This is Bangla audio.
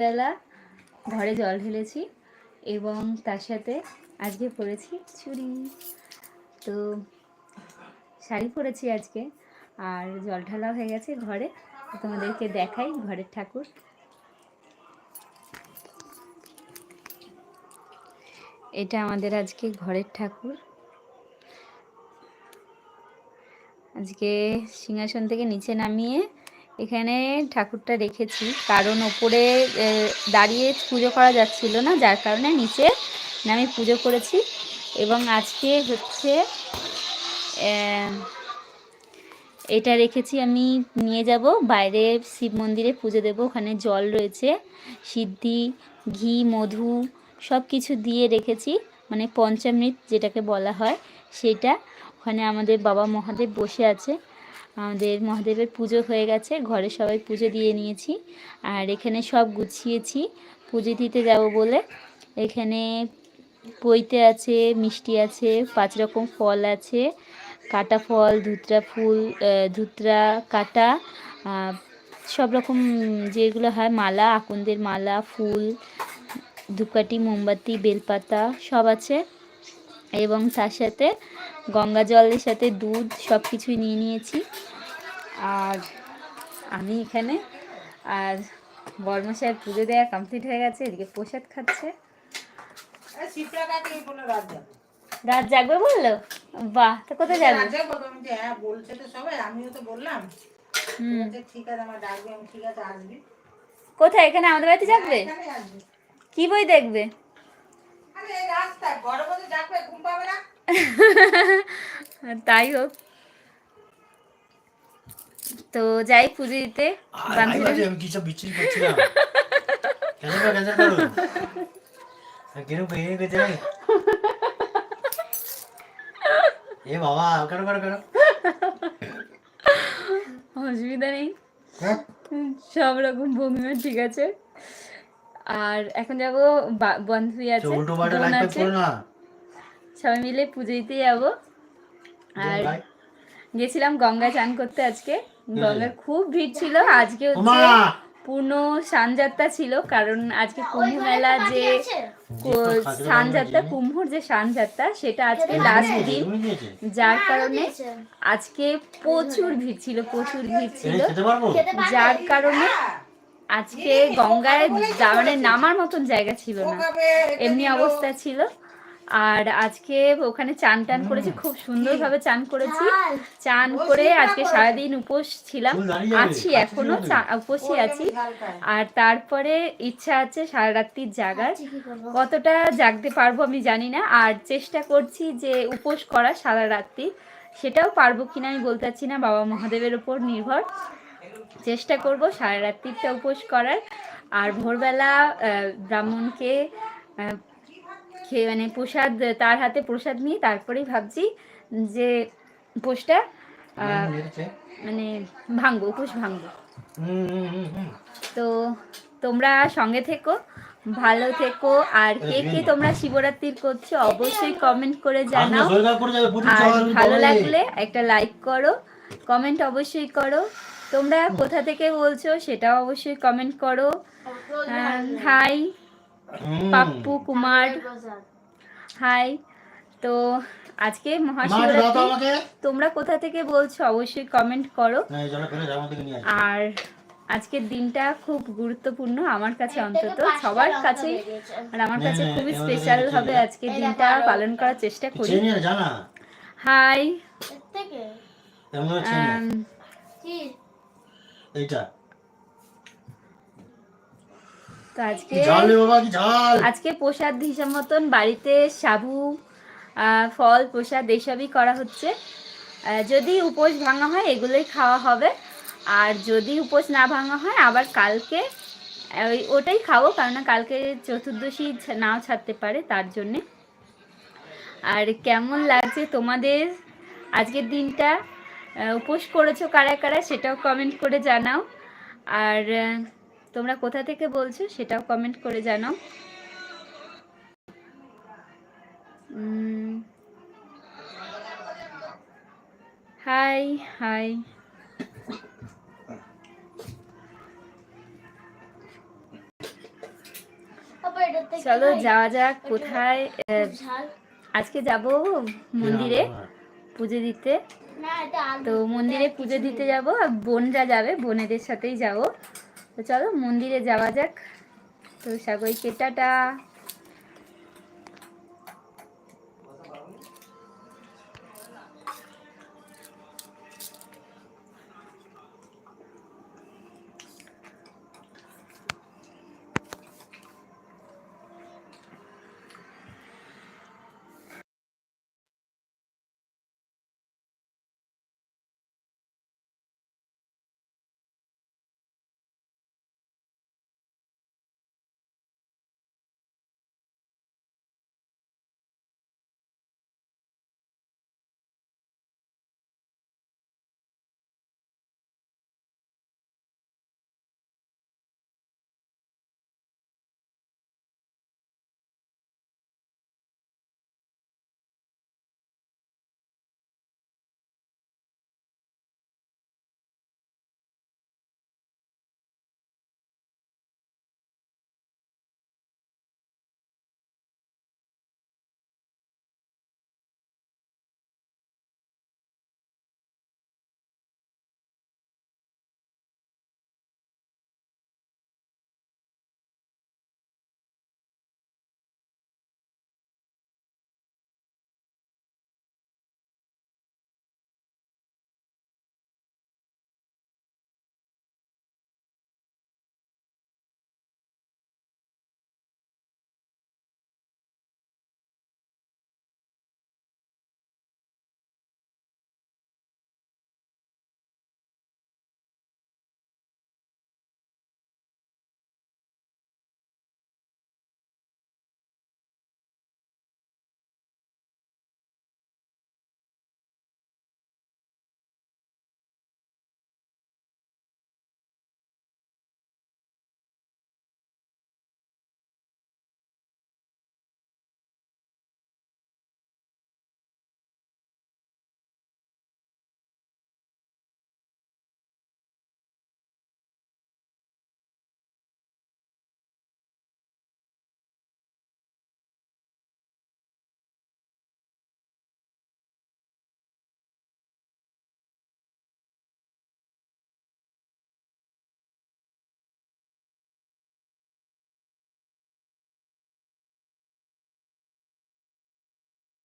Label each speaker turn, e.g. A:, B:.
A: বেলা ঘরে জল ঢেলেছি এবং তার সাথে আজকে পরেছি চুড়ি। তো শাড়ি পরেছি আজকে, আর জল ঢালা হয়ে গেছে ঘরে। তোমাদেরকে দেখাই ঘরের ঠাকুর। এটা আমাদের আজকে ঘরের ঠাকুর। আজকে সিংহাসন থেকে নিচে নামিয়ে এখানে ঠাকুরটা রেখেছি। কারণ ওপরে দাঁড়িয়ে পুজো করা যাচ্ছিল না, যার কারণে নিচে নামি পুজো করেছি। এবং আজকে হচ্ছে এটা রেখেছি আমি, নিয়ে যাব। বাইরে শিব মন্দিরে পুজো দেব। ওখানে জল রয়েছে, সিদ্ধি, ঘি, মধু সব কিছু দিয়ে রেখেছি। মানে পঞ্চামৃত যেটাকে বলা হয়, সেটা। ওখানে আমাদের বাবা মহাদেব বসে আছে। আমাদের মহাদেবের পুজো হয়ে গেছে, ঘরে সবাই পুজো দিয়ে নিয়েছি। আর এখানে সব গুছিয়েছি, পুজো দিতে যাব বলে। এখানে পইতে আছে, মিষ্টি আছে, পাঁচ রকম ফল আছে, কাটা ফল, ধুতরা ফুল ধুতরা, কাটা সব রকম যেগুলো হয়, মালা, আকন্দের মালা, ফুল, ধূপকাঠি, মোমবাতি, বেলপাতা সব আছে। এবং তার সাথে গঙ্গা জলের সাথে দুধ সব কিছুই নিয়ে নিয়েছি। আর আমি এখানে আর বর্মশায়ের পুজো দেওয়া কমপ্লিট হয়ে গেছে এদিকে প্রসাদ খাচ্ছে।
B: রাত
A: জাগবে? বলল? বাহ তো কোথায় যাবে?
B: হ্যাঁ বলছে তো সবাই আমিও তো বললাম। ঠিক আছে আমার ডাকবে আমি ঠিক আছে আসবি।
A: কোথায় এখানে আমাদের বাড়িতে যাবে
B: এখানে
A: কি বই দেখবে? তাই হোক। তো যাই পুজো দিতে
C: আমি কি সব বিচ্ছিরি করছিলাম? করো করো আর কিরম গেছে এ বাবা কেন কেন কেন?
A: অসুবিধা নেই।
C: হ্যাঁ?
A: সব রকম ভঙ্গিমা ঠিক আছে। আর এখন যাব বান্ধবী আছে
C: করো
A: সবাই মিলে পুজো দিতে যাব। আর গেছিলাম গঙ্গা চান করতে আজকে। গঙ্গার খুব ভিড় ছিল। আজকে হচ্ছে পূর্ণ সানযাত্রা ছিল কারণ আজকে কুম্ভ মেলা যে সানযাত্রা কুম্ভর যে সানযাত্রা সেটা আজকে লাস্ট দিন। যার কারণে আজকে প্রচুর ভিড় ছিল প্রচুর ভিড় ছিল। যার কারণে আজকে গঙ্গায় যা- মানে নামার মতন জায়গা ছিল না। এমনি অবস্থা ছিল। আর আজকে ওখানে চান টান করেছি খুব সুন্দরভাবে চান করেছি। চান করে আজকে সারাদিন উপোস ছিলাম। আছি এখনও উপোসই আছি। আর তারপরে ইচ্ছা আছে সারা রাত্রির জাগার কতটা জাগতে পারব আমি জানি না। আর চেষ্টা করছি যে উপোস করা সারা রাত্রি সেটাও পারব কিনা আমি বলতে পারছি না। বাবা মহাদেবের ওপর নির্ভর। চেষ্টা করব সারা রাত্রিটা উপোস করার। আর ভোরবেলা ব্রাহ্মণকে খেয়ে মানে প্রসাদ তার হাতে প্রসাদ নিয়ে তারপরেই ভাবছি যে উপোসটা মানে ভাঙবো উপোস ভাঙবো। তো তোমরা সঙ্গে থেকো ভালো থেকো আর কে কে তোমরা শিবরাত্রির করছ অবশ্যই কমেন্ট করে জানাও। আর ভালো লাগলে একটা লাইক করো কমেন্ট অবশ্যই করো। তোমরা কোথা থেকে বলছো সেটাও অবশ্যই কমেন্ট করো। হাই। পাপ্পু কুমার। হাই তো আজকে মহাশিবরাত্রি। তোমরা কোথা থেকে বলছো? অবশ্যই কমেন্ট করো।
C: আসো।
A: আর আজকের দিনটা খুব গুরুত্বপূর্ণ আমার কাছে অন্তত সবার কাছেই। আর আমার কাছে
C: হ্যাঁ,
A: খুবই স্পেশাল। ভাবে আজকের দিনটা পালন করার চেষ্টা করি। হাই।
C: এইটা।
A: তো আজকে। আজকে প্রসাদ হিসাব মতন বাড়িতে সাবু ফল প্রসাদ এইসবই করা হচ্ছে। যদি উপোস ভাঙা হয় এগুলোই খাওয়া হবে। আর যদি উপোস না ভাঙা হয় আবার কালকে ওই ওটাই খাব কারণ কালকে চতুর্দশী নাও ছাড়তে পারে তার জন্যে। আর কেমন লাগছে তোমাদের? আজকের দিনটা উপোস করেছ কারা কারা সেটাও কমেন্ট করে জানাও। আর তোমরা কোথা থেকে বলছো সেটাও কমেন্ট করে জানাও। হাই হাই চলো যাওয়া যাক কোথায় আহ, আজকে যাব মন্দিরে
C: হ্যাঁ,
A: পুজো দিতে। তো মন্দিরে পুজো দিতে যাব আর বোনরা যাবে বোনেদের সাথেই যাব। তো চলো মন্দিরে যাওয়া যাক। তো সাগরিকে টাটা।